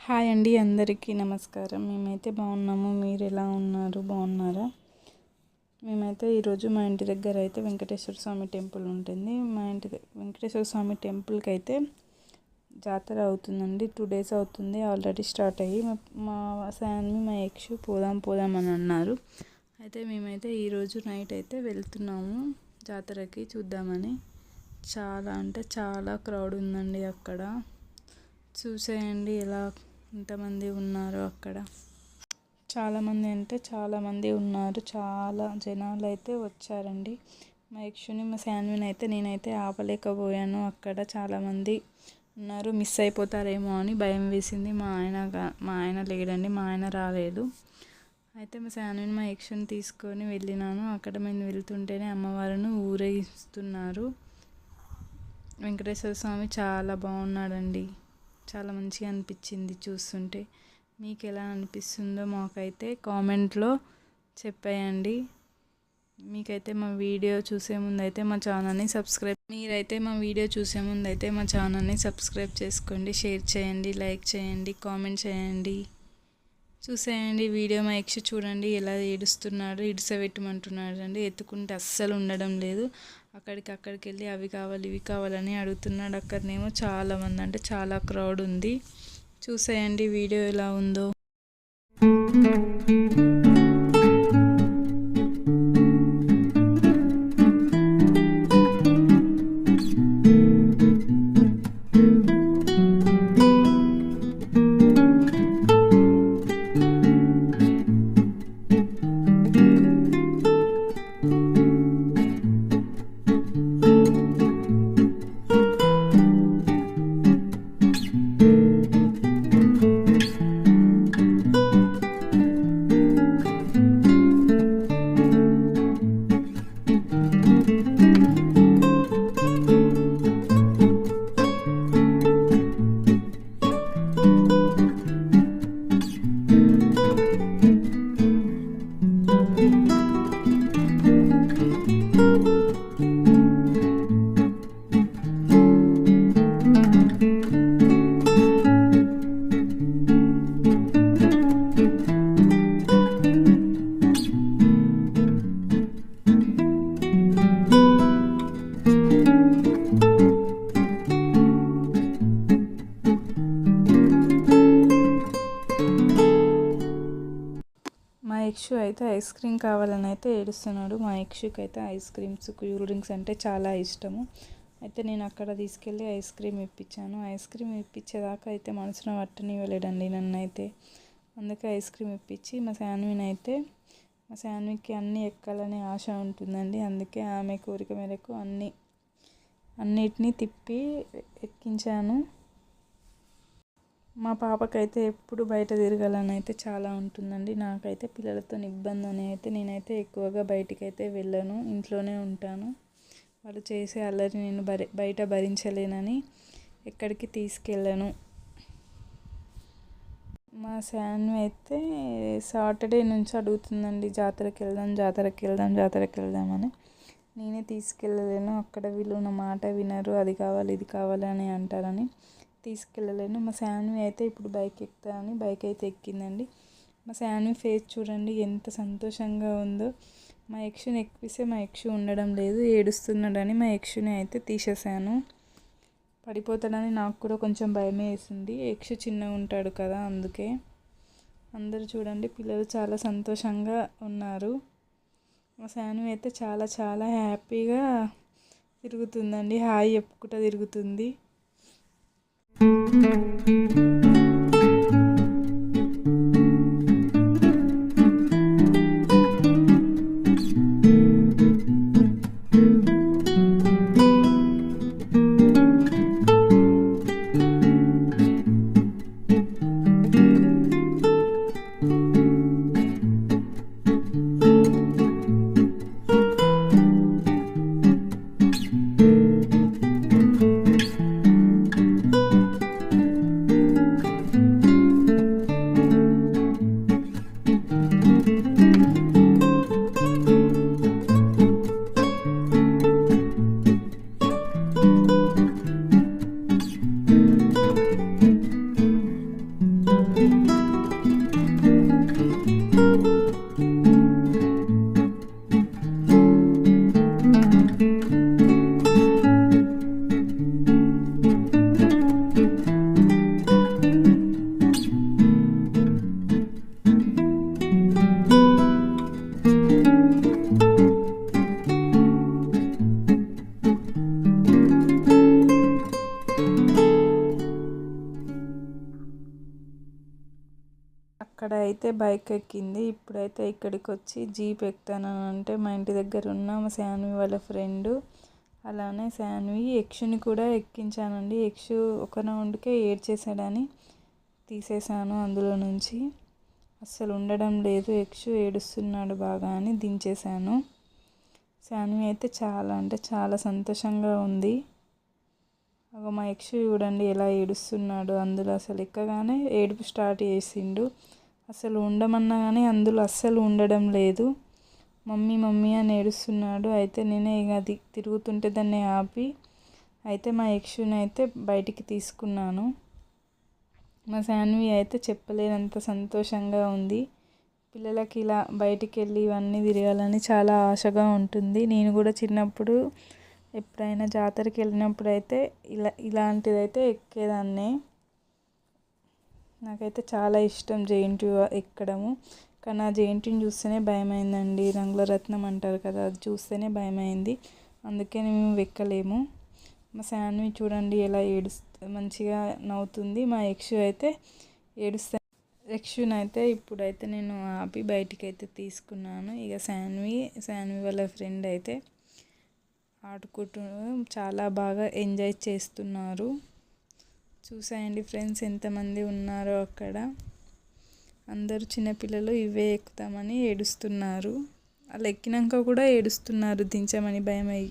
Hi అండి అందరికీ నమస్కారం. మేమైతే బాగున్నాము. మీరు ఎలా ఉన్నారు? బాగున్నారా? మేమైతే ఈరోజు మా ఇంటి దగ్గర అయితే వెంకటేశ్వర స్వామి టెంపుల్ ఉంటుంది. మా ఇంటి వెంకటేశ్వర స్వామి టెంపుల్కి అయితే జాతర అవుతుందండి. టూ డేస్ అవుతుంది. ఆల్రెడీ స్టార్ట్ అయ్యి మా మా శాన్వి మా యక్షు పోదాం పోదాం అని అన్నారు. అయితే మేమైతే ఈరోజు నైట్ అయితే వెళ్తున్నాము. జాతరకి చూద్దామని. చాలా అంటే చాలా క్రౌడ్ ఉందండి అక్కడ. చూసేయండి ఎలా ఎంతమంది ఉన్నారు అక్కడ. చాలామంది అంటే చాలామంది ఉన్నారు. చాలా జనాలు అయితే వచ్చారండి. మా యక్షుని మా శాన్విని అయితే నేనైతే ఆపలేకపోయాను. అక్కడ చాలామంది ఉన్నారు. మిస్ అయిపోతారేమో అని భయం వేసింది. మా ఆయన మా ఆయన లేడండి. మా ఆయన రాలేదు. అయితే మా శాన్విని మా యక్షుని తీసుకొని వెళ్ళినాను. అక్కడ మేము వెళ్తుంటేనే అమ్మవారిని ఊరేగిస్తున్నారు. వెంకటేశ్వర స్వామి చాలా బాగున్నాడండి. చాలా మంచిగా అనిపించింది చూస్తుంటే. మీకు ఎలా అనిపిస్తుందో మాకైతే కామెంట్లో చెప్పేయండి. మీకైతే మా వీడియో చూసే ముందు అయితే మా ఛానల్ని సబ్స్క్రైబ్ మీరైతే మా వీడియో చూసే ముందు అయితే మా ఛానల్ని సబ్స్క్రైబ్ చేసుకోండి. షేర్ చేయండి లైక్ చేయండి కామెంట్ చేయండి. చూసేయండి వీడియో మా యక్ష చూడండి ఎలా ఏడుస్తున్నాడు ఇడిసబెట్టమంటున్నాడు అండి ఎత్తుకుంటే అస్సలు ఉండడం లేదు. అక్కడికి అక్కడికి వెళ్ళి అవి కావాలి ఇవి కావాలని అడుగుతున్నాడు అక్కడనేమో చాలామంది అంటే చాలా క్రౌడ్ ఉంది. చూసేయండి వీడియో ఎలా ఉందో. యక్షు అయితే ఐస్ క్రీమ్ కావాలని అయితే ఏడుస్తున్నాడు. మా యక్షుకి అయితే ఐస్ క్రీమ్స్ కూల్ డ్రింక్స్ అంటే చాలా ఇష్టము. అయితే నేను అక్కడ తీసుకెళ్ళి ఐస్ క్రీమ్ ఇప్పించాను. ఐస్ క్రీమ్ ఇప్పించేదాకా అయితే మనసున పట్టనివ్వలేడండి నన్ను అయితే అందుకే ఐస్ క్రీమ్ ఇప్పించి మా శాన్విని అయితే మా శాన్వికి అన్నీ ఎక్కాలనే ఆశ ఉంటుందండి. అందుకే ఆమె కోరిక మేరకు అన్ని అన్నిటినీ తిప్పి ఎక్కించాను. మా పాపకైతే ఎప్పుడు బయట తిరగాలని అయితే చాలా ఉంటుందండి. నాకైతే పిల్లలతో ఇబ్బంది అని అయితే నేనైతే ఎక్కువగా బయటికైతే వెళ్ళను ఇంట్లోనే ఉంటాను. వాళ్ళు చేసే అల్లరి నేను భరి బయట భరించలేనని ఎక్కడికి తీసుకెళ్ళను. మా శాన్వి అయితే సాటర్డే నుంచి అడుగుతుందండి జాతరకి వెళ్దాం జాతరకి వెళ్దాం జాతరకి వెళ్దామని. నేనే తీసుకెళ్ళలేను అక్కడ వీళ్ళు నా మాట వినరు అది కావాలి ఇది కావాలి అని అంటారని. తీసుకెళ్ళలేను. మా శాన్వి అయితే ఇప్పుడు బైక్ ఎక్కుతా అని బైక్ అయితే ఎక్కిందండి. మా శాన్వి ఫేస్ చూడండి ఎంత సంతోషంగా ఉందో. మా యక్షుని ఎక్కిస్తే మా యక్షు ఉండడం లేదు ఏడుస్తున్నాడని మా యక్షుని అయితే తీసేసాను పడిపోతాడని నాకు కూడా కొంచెం భయమే వేసింది. యక్షు చిన్నగా ఉంటాడు కదా అందుకే. అందరూ చూడండి పిల్లలు చాలా సంతోషంగా ఉన్నారు. మా శాన్వి అయితే చాలా చాలా హ్యాపీగా తిరుగుతుందండి. హాయ్ చెప్పుకుంటూ తిరుగుతుంది. Thank you. అయితే బైక్ ఎక్కింది. ఇప్పుడైతే ఇక్కడికి వచ్చి జీప్ ఎక్కుతాను అంటే మా ఇంటి దగ్గర ఉన్న మా శాన్వి వాళ్ళ ఫ్రెండ్ అలానే శాన్వి యక్షుని కూడా ఎక్కించానండి. యక్షు ఒక రౌండ్కే ఏడ్చేసాడని తీసేశాను అందులో నుంచి. అస్సలు ఉండడం లేదు. యక్షు ఏడుస్తున్నాడు బాగా అని దించేశాను. శాన్వి అయితే చాలా అంటే చాలా సంతోషంగా ఉంది. అగో మా యక్షు చూడండి ఎలా ఏడుస్తున్నాడు. అందులో అసలు ఎక్కగానే ఏడుపు స్టార్ట్ చేసిండు. అసలు ఉండమన్నా కానీ అందులో అస్సలు ఉండడం లేదు. మమ్మీ మమ్మీ అని ఏడుస్తున్నాడు. అయితే నేనే ఇక అది తిరుగుతుంటే దాన్ని ఆపి అయితే మా యక్షుని అయితే బయటికి తీసుకున్నాను. మా శాన్వి అయితే చెప్పలేనంత సంతోషంగా ఉంది. పిల్లలకి ఇలా బయటికి వెళ్ళి ఇవన్నీ తిరగాలని చాలా ఆశగా ఉంటుంది. నేను కూడా చిన్నప్పుడు ఎప్పుడైనా జాతరకి వెళ్ళినప్పుడు అయితే ఇలా ఇలాంటిదైతే ఎక్కేదాన్నే. నాకైతే చాలా ఇష్టం జేఎన్టీ ఎక్కడము. కానీ ఆ జేఎన్టీని చూస్తేనే భయమైందండి. రంగుల రత్నం అంటారు కదా అది చూస్తేనే భయమైంది. అందుకే మేము ఎక్కలేము మా శాన్వి చూడండి ఎలా ఏడుస్తు మంచిగా నవ్వుతుంది. మా యక్షు అయితే ఏడుస్తా యక్షుని అయితే ఇప్పుడైతే నేను ఆపి బయటికి అయితే తీసుకున్నాను. ఇక శాన్వి శాన్వి వాళ్ళ ఫ్రెండ్ అయితే ఆడుకుంటూ చాలా బాగా ఎంజాయ్ చేస్తున్నారు. చూసాయండి ఫ్రెండ్స్ ఎంతమంది ఉన్నారో అక్కడ. అందరూ చిన్నపిల్లలు ఇవే ఎక్కుతామని ఏడుస్తున్నారు. వాళ్ళు ఎక్కినాక కూడా ఏడుస్తున్నారు దించమని భయమై.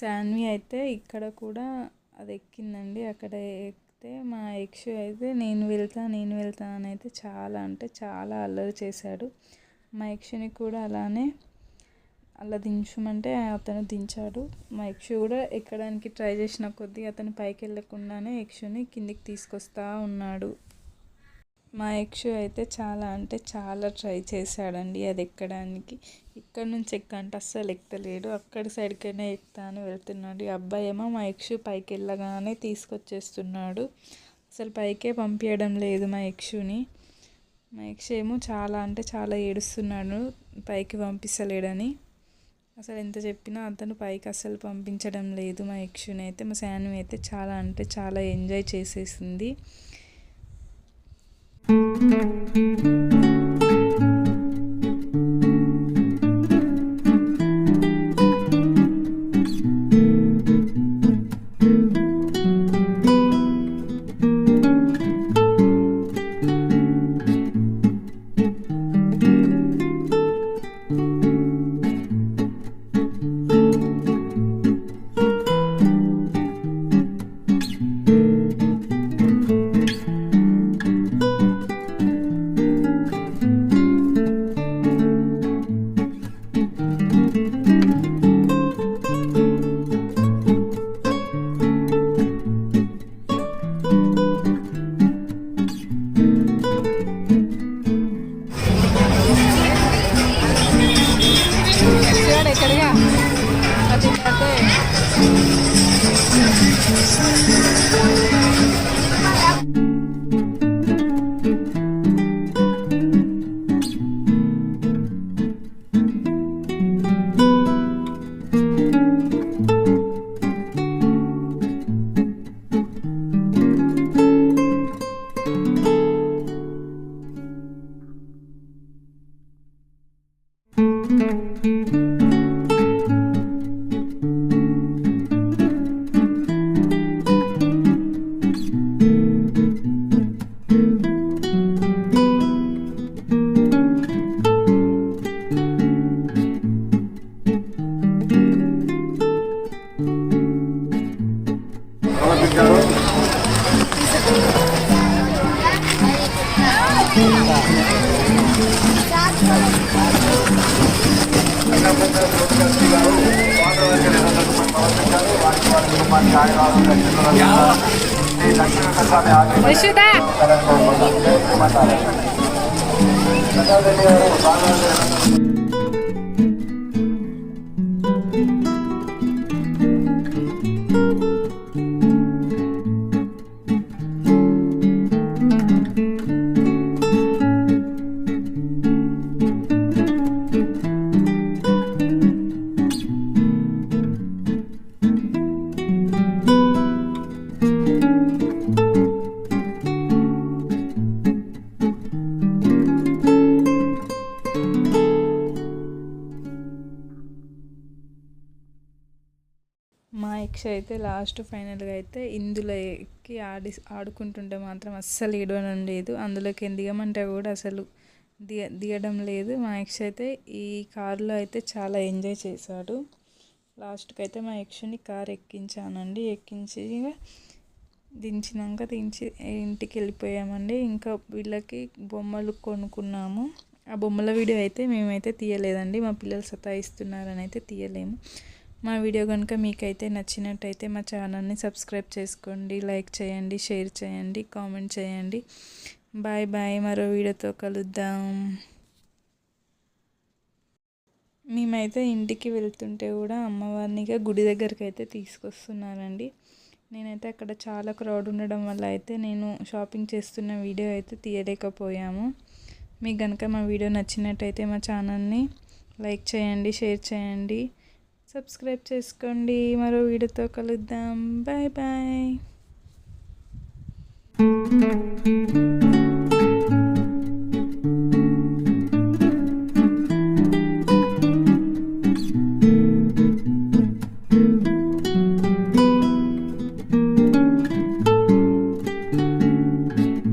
శాన్వి అయితే ఇక్కడ కూడా అది ఎక్కిందండి అక్కడ ఎక్కితే మా యక్షు అయితే నేను వెళ్తా నేను వెళ్తా అని అయితే చాలా అంటే చాలా అల్లరి చేశాడు. మా యక్షుని కూడా అలానే అలా దించమంటే అతను దించాడు. మా యక్షు కూడా ఎక్కడానికి ట్రై చేసిన కొద్దీ అతను పైకి వెళ్ళకుండానే యక్షుని కిందికి తీసుకొస్తా ఉన్నాడు. మా యక్షు అయితే చాలా అంటే చాలా ట్రై చేశాడండి అది ఎక్కడానికి. ఇక్కడ నుంచి ఎక్కంటే అస్సలు ఎక్కలేడు. అక్కడి సైడ్కైనా ఎక్కుతా అని వెళ్తున్నాడు. ఈ అబ్బాయి ఏమో మా యక్షు పైకి వెళ్ళగానే తీసుకొచ్చేస్తున్నాడు. అసలు పైకే పంపించడం లేదు మా యక్షుని. మా యక్షు ఏమో చాలా అంటే చాలా ఏడుస్తున్నాడు. పైకి పంపిస్తలేడని. అసలు ఎంత చెప్పినా అతను పైకి అస్సలు పంపించడం లేదు మా యక్షుని అయితే. మా శాన్వి అయితే చాలా అంటే చాలా ఎంజాయ్ చేసేసింది. Mm-hmm. మా యక్ష అయితే లాస్ట్ ఫైనల్గా అయితే ఇందులో ఎక్కి ఆడి ఆడుకుంటుంటే మాత్రం అస్సలు ఇడవడం లేదు. అందులోకి దిగమంటే కూడా అసలు దిగ దిగడం లేదు. మా యక్ష అయితే ఈ కారులో అయితే చాలా ఎంజాయ్ చేశాడు. లాస్ట్కి అయితే మా యక్షని కార్ ఎక్కించానండి. ఎక్కించి దించినాక దించి ఇంటికి వెళ్ళిపోయామండి. ఇంకా వీళ్ళకి బొమ్మలు కొనుక్కున్నాము. ఆ బొమ్మల వీడియో అయితే మేమైతే తీయలేదండి. మా పిల్లలు సతాయిస్తున్నారని అయితే తీయలేము. మా వీడియో కనుక మీకైతే నచ్చినట్టయితే మా ఛానల్ని సబ్స్క్రైబ్ చేసుకోండి లైక్ చేయండి షేర్ చేయండి కామెంట్ చేయండి. బాయ్ బాయ్ మరో వీడియోతో కలుద్దాం. మేమైతే ఇంటికి వెళ్తుంటే కూడా అమ్మవారినిగా గుడి దగ్గరికి అయితే తీసుకొస్తున్నానండి నేనైతే అక్కడ చాలా క్రౌడ్ ఉండడం వల్ల అయితే నేను షాపింగ్ చేస్తున్న వీడియో అయితే తీయలేకపోయాము. మీకు కనుక మా వీడియో నచ్చినట్టయితే మా ఛానల్ని లైక్ చేయండి షేర్ చేయండి. సబ్స్క్రైబ్ చేసుకోండి. మరో వీడియోతో కలుద్దాం. Bye bye